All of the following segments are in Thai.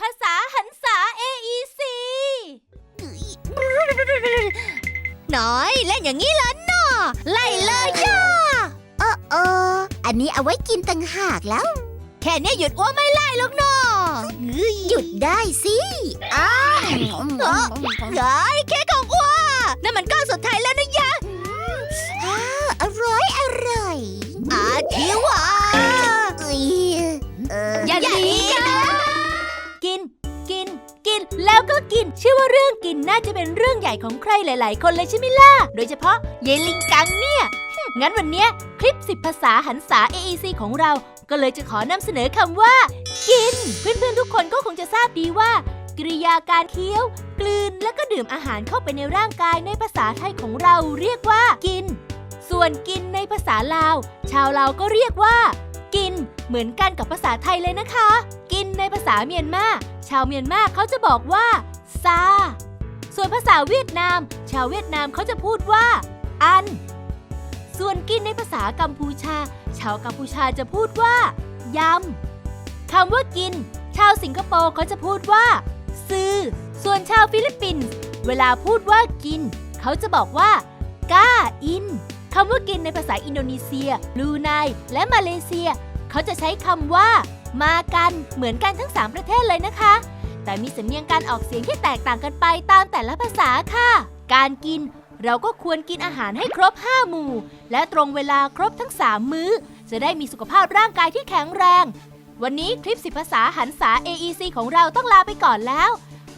ภาษาหันษา AEC น้อยเล่นอย่างนี้ล่ะเนาะไล่เลยย่าเออเอออันนี้เอาไว้กินต่างหากแล้ว แค่เนี้ยหยุดอ้วไม่ไล่หรอกเนาะหยุดได้สิอ้าวเฮ้ยแค่ของอ้วนนั่นมันก้อนสุดท้ายแล้วนะยะอร่อย อร่อยอาทิวะอย่าหนีกั แล้วก็กินเชื่อว่าเรื่องกินน่าจะเป็นเรื่องใหญ่ของใครหลาย ๆ คนเลยใช่ไหมล่ะ โดยเฉพาะเยลิงกังเนี่ย งั้นวันนี้คลิป 10 ภาษาหันษา AEC ของเรา ก็เลยจะขอนำเสนอคำว่า กิน เพื่อน ๆ ทุกคนก็คงจะทราบดีว่า กริยาการเคี้ยว กลืนแล้วก็ดื่มอาหารเข้าไปในร่างกายในภาษาไทยของเราเรียกว่า กิน ส่วนกินในภาษาลาว ชาวลาวก็เรียกว่า กิน เหมือนกันกับภาษาไทยเลยนะคะ กินในภาษาเมียนมาชาวเมียนมาเขาจะบอกว่าซา ส่วนภาษาเวียดนาม ชาวเวียดนามเขาจะพูดว่า อัน ส่วนกินในภาษากัมพูชา ชาวกัมพูชาจะพูดว่ายำคำว่ากิน ชาวสิงคโปร์เขาจะพูดว่า ซื้อ ส่วนชาวฟิลิปปินส์เวลาพูดว่ากิน เขาจะบอกว่าก้าอินคำว่ากินในภาษาอินโดนีเซียบรูไนและมาเลเซีย เขาจะใช้คำว่า มากันเหมือนกันทั้ง 3 ประเทศเลยนะคะ แต่มีสำเนียงการออกเสียงที่แตกต่างกันไปตามแต่ละภาษาค่ะ การกินเราก็ควรกินอาหารให้ครบ 5 หมู่ และตรงเวลาครบทั้ง 3 มื้อ จะได้มีสุขภาพร่างกายที่แข็งแรง วันนี้คลิป10ภาษาหันษา AEC ของเราต้องลาไปก่อนแล้ว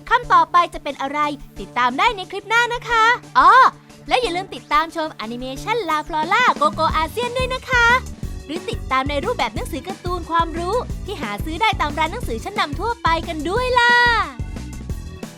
คำต่อไปจะเป็นอะไร ติดตามได้ในคลิปหน้านะคะอ๋อและอย่าลืมติดตามชมแอนิเมชันลาฟลอล่าโกโกอาเซียนด้วยนะคะ หรือติดตามในรูปแบบหนังสือการ์ตูนความรู้ ที่หาซื้อได้ตามร้านหนังสือชั้นนำทั่วไปกันด้วยล่ะ